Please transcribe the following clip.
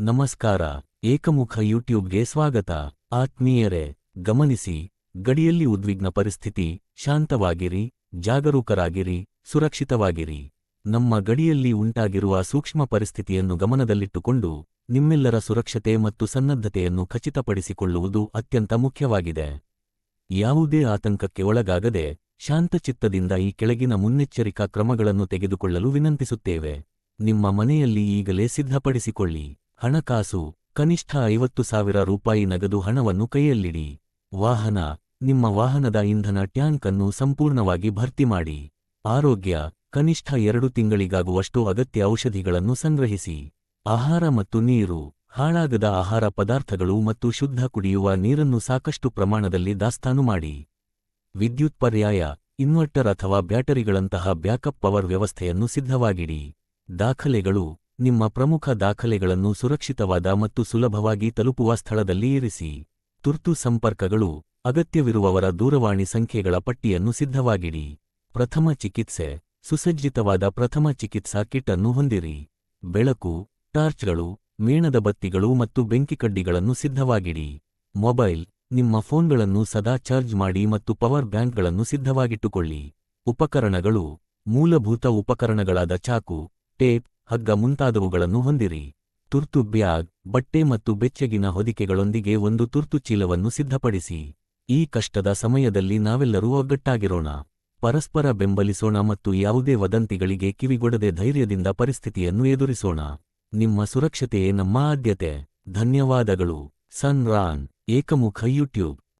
ನಮಸ್ಕಾರ. ಏಕಮುಖ ಯೂಟ್ಯೂಬ್ಗೆ ಸ್ವಾಗತ. ಆತ್ಮೀಯರೇ, ಗಮನಿಸಿ. ಗಡಿಯಲ್ಲಿ ಉದ್ವಿಗ್ನ ಪರಿಸ್ಥಿತಿ. ಶಾಂತವಾಗಿರಿ. ಜಾಗರೂಕರಾಗಿರಿ. ಸುರಕ್ಷಿತವಾಗಿರಿ. ನಮ್ಮ ಗಡಿಯಲ್ಲಿ ಉಂಟಾಗಿರುವ ಸೂಕ್ಷ್ಮ ಪರಿಸ್ಥಿತಿಯನ್ನು ಗಮನದಲ್ಲಿಟ್ಟುಕೊಂಡು ನಿಮ್ಮೆಲ್ಲರ ಸುರಕ್ಷತೆ ಮತ್ತು ಸನ್ನದ್ಧತೆಯನ್ನು ಖಚಿತಪಡಿಸಿಕೊಳ್ಳುವುದು ಅತ್ಯಂತ ಮುಖ್ಯವಾಗಿದೆ. ಯಾವುದೇ ಆತಂಕಕ್ಕೆ ಒಳಗಾಗದೆ ಶಾಂತಚಿತ್ತದಿಂದ ಈ ಕೆಳಗಿನ ಮುನ್ನೆಚ್ಚರಿಕಾ ಕ್ರಮಗಳನ್ನು ತೆಗೆದುಕೊಳ್ಳಲು ವಿನಂತಿಸುತ್ತೇವೆ. ನಿಮ್ಮ ಮನೆಯಲ್ಲಿ ಈಗಲೇ ಸಿದ್ಧಪಡಿಸಿಕೊಳ್ಳಿ. ಹಣಕಾಸು, ಕನಿಷ್ಠ ಐವತ್ತು ಸಾವಿರ ರೂಪಾಯಿ ನಗದು ಹಣವನ್ನು ಕೈಯಲ್ಲಿಡಿ. ವಾಹನ, ನಿಮ್ಮ ವಾಹನದ ಇಂಧನ ಟ್ಯಾಂಕ್ ಅನ್ನು ಸಂಪೂರ್ಣವಾಗಿ ಭರ್ತಿ ಮಾಡಿ. ಆರೋಗ್ಯ, ಕನಿಷ್ಠ ಎರಡು ತಿಂಗಳಿಗಾಗುವಷ್ಟು ಅಗತ್ಯ ಔಷಧಿಗಳನ್ನು ಸಂಗ್ರಹಿಸಿ. ಆಹಾರ ಮತ್ತು ನೀರು, ಹಾಳಾಗದ ಆಹಾರ ಪದಾರ್ಥಗಳು ಮತ್ತು ಶುದ್ಧ ಕುಡಿಯುವ ನೀರನ್ನು ಸಾಕಷ್ಟು ಪ್ರಮಾಣದಲ್ಲಿ ದಾಸ್ತಾನು ಮಾಡಿ. ವಿದ್ಯುತ್ ಪರ್ಯಾಯ, ಇನ್ವರ್ಟರ್ ಅಥವಾ ಬ್ಯಾಟರಿಗಳಂತಹ ಬ್ಯಾಕಪ್ ಪವರ್ ವ್ಯವಸ್ಥೆಯನ್ನು ಸಿದ್ಧವಾಗಿಡಿ. ದಾಖಲೆಗಳು ನಿಮ್ಮ ಪ್ರಮುಖ ದಾಖಲೆಗಳನ್ನು ಸುರಕ್ಷಿತವಾದ ಮತ್ತು ಸುಲಭವಾಗಿ ತಲುಪುವ ಸ್ಥಳದಲ್ಲಿ ಇರಿಸಿ. ತುರ್ತು ಸಂಪರ್ಕಗಳು, ಅಗತ್ಯವಿರುವವರ ದೂರವಾಣಿ ಸಂಖ್ಯೆಗಳ ಪಟ್ಟಿಯನ್ನು ಸಿದ್ಧವಾಗಿಡಿ. ಪ್ರಥಮ ಚಿಕಿತ್ಸೆ, ಸುಸಜ್ಜಿತವಾದ ಪ್ರಥಮ ಚಿಕಿತ್ಸಾ ಕಿಟ್ ಅನ್ನು ಹೊಂದಿರಿ. ಬೆಳಕು, ಟಾರ್ಚ್ಗಳು, ಮೇಣದ ಬತ್ತಿಗಳು ಮತ್ತು ಬೆಂಕಿಕಡ್ಡಿಗಳನ್ನು ಸಿದ್ಧವಾಗಿಡಿ. ಮೊಬೈಲ್, ನಿಮ್ಮ ಫೋನ್ಗಳನ್ನು ಸದಾ ಚಾರ್ಜ್ ಮಾಡಿ ಮತ್ತು ಪವರ್ ಬ್ಯಾಂಕ್ಗಳನ್ನು ಸಿದ್ಧವಾಗಿಟ್ಟುಕೊಳ್ಳಿ. ಉಪಕರಣಗಳು, ಮೂಲಭೂತ ಉಪಕರಣಗಳಾದ ಚಾಕು, ಟೇಪ್ ಹಗ್ಗ ಮುಂತಾದವುಗಳನ್ನು ಹೊಂದಿರಿ. ತುರ್ತು ಬ್ಯಾಗ್, ಬಟ್ಟೆ ಮತ್ತು ಬೆಚ್ಚಗಿನ ಹೊದಿಕೆಗಳೊಂದಿಗೆ ಒಂದು ತುರ್ತು ಚೀಲವನ್ನು ಸಿದ್ಧಪಡಿಸಿ. ಈ ಕಷ್ಟದ ಸಮಯದಲ್ಲಿ ನಾವೆಲ್ಲರೂ ಒಗ್ಗಟ್ಟಾಗಿರೋಣ. ಪರಸ್ಪರ ಬೆಂಬಲಿಸೋಣ ಮತ್ತು ಯಾವುದೇ ವದಂತಿಗಳಿಗೆ ಕಿವಿಗೊಡದೆ ಧೈರ್ಯದಿಂದ ಪರಿಸ್ಥಿತಿಯನ್ನು ಎದುರಿಸೋಣ. ನಿಮ್ಮ ಸುರಕ್ಷತೆಯೇ ನಮ್ಮ ಆದ್ಯತೆ. ಧನ್ಯವಾದಗಳು. ಸನ್ ರಾನ್, ಏಕಮುಖ ಯೂಟ್ಯೂಬ್.